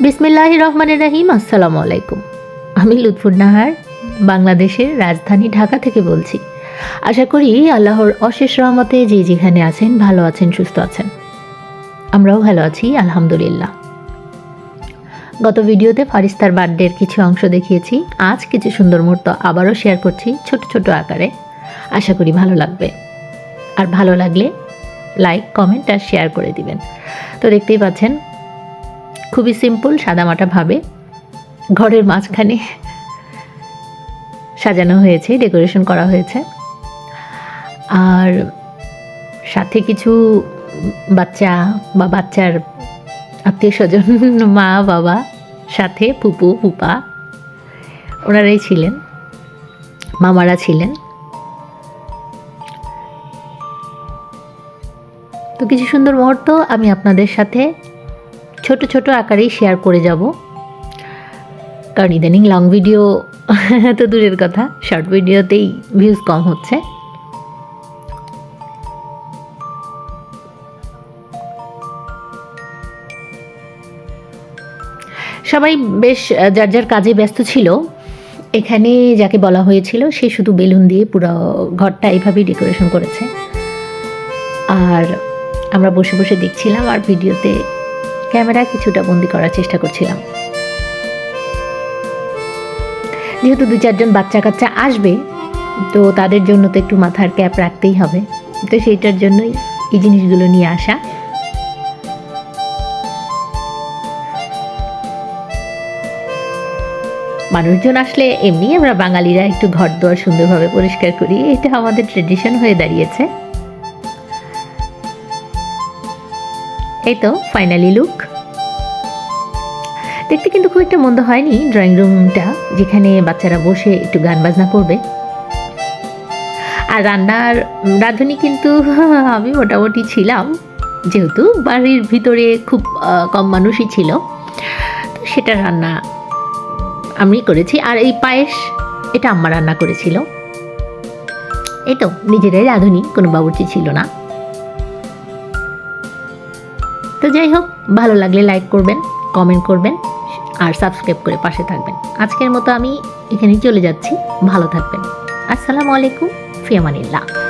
বিসমিল্লাহ রহমানের রাহিম আসসালামু আলাইকুম আমি লুৎফুর নাহার, বাংলাদেশের রাজধানী ঢাকা থেকে বলছি। আশা করি আল্লাহর অশেষ রহমতে যে যেখানে আছেন, ভালো আছেন, সুস্থ আছেন। আমরাও ভালো আছি, আলহামদুলিল্লাহ। গত ভিডিওতে ফারিস্তার বার্থডের কিছু অংশ দেখিয়েছি। আজ কিছু সুন্দর মুহূর্ত আবারও শেয়ার করছি ছোট ছোট আকারে। আশা করি ভালো লাগবে। আর ভালো লাগলে লাইক, কমেন্ট আর শেয়ার করে দিবেন। তো দেখতেই পাচ্ছেন খুবই সিম্পল সাদামাটাভাবে ঘরের মাঝখানে সাজানো হয়েছে ডেকোরেশন করা হয়েছে। আর সাথে কিছু বাচ্চা বা বাচ্চার আত্মীয় স্বজন মা, বাবা, সাথে পুপু পুপা ওনারাই ছিলেন, মামারা ছিলেন। তো কিছু সুন্দর মুহূর্ত আমি আপনাদের সাথে ছোট ছোট আকারেই শেয়ার করে যাব। কারণ ইদানিং লং ভিডিও তো দূরের কথা শর্ট ভিডিওতেই ভিউজ কম হচ্ছে। সবাই বেশ, যার যার কাজে ব্যস্ত ছিল, এখানে যাকে বলা হয়েছিল, সে শুধু বেলুন দিয়ে পুরো ঘরটা এইভাবেই ডেকোরেশন করেছে। আর আমরা বসে বসে দেখছিলাম আর ভিডিওতে ক্যামেরা কিছুটা বন্দি করার চেষ্টা করছিলাম। যেহেতু দু চারজন বাচ্চা কাচ্চা আসবে, তো তাদের জন্য তো একটু মাথার ক্যাপ রাখতেই হবে। তো সেইটার জন্যই এই জিনিসগুলো নিয়ে আসা। মানুষজন আসলে এমনি আমরা বাঙালিরা একটু ঘর দোয়ার সুন্দরভাবে পরিষ্কার করি, এটা আমাদের ট্রেডিশন হয়ে দাঁড়িয়েছে। এই তো ফাইনালি লুক দেখতে কিন্তু খুব একটা মন্দ হয়নি ড্রয়িং রুমটা যেখানে বাচ্চারা বসে একটু গান বাজনা করবে। আর রান্নার রাঁধুনি কিন্তু আমি মোটামুটি ছিলাম, যেহেতু বাড়ির ভিতরে খুব কম মানুষই ছিল। তো সেটা রান্না আমি করেছি। আর এই পায়েস, এটা আম্মা রান্না করেছিল। এই তো, নিজেরাই রাঁধুনি, কোনো বাবুর্চি ছিল না। তো যাই হোক, ভালো লাগলে লাইক করবেন কমেন্ট করবেন। আর সাবস্ক্রাইব করে পাশে থাকবেন। আজকের মতো আমি এখানেই চলে যাচ্ছি। ভালো থাকবেন। আসসালামু আলাইকুম, ফিয়ামানিল্লাহ।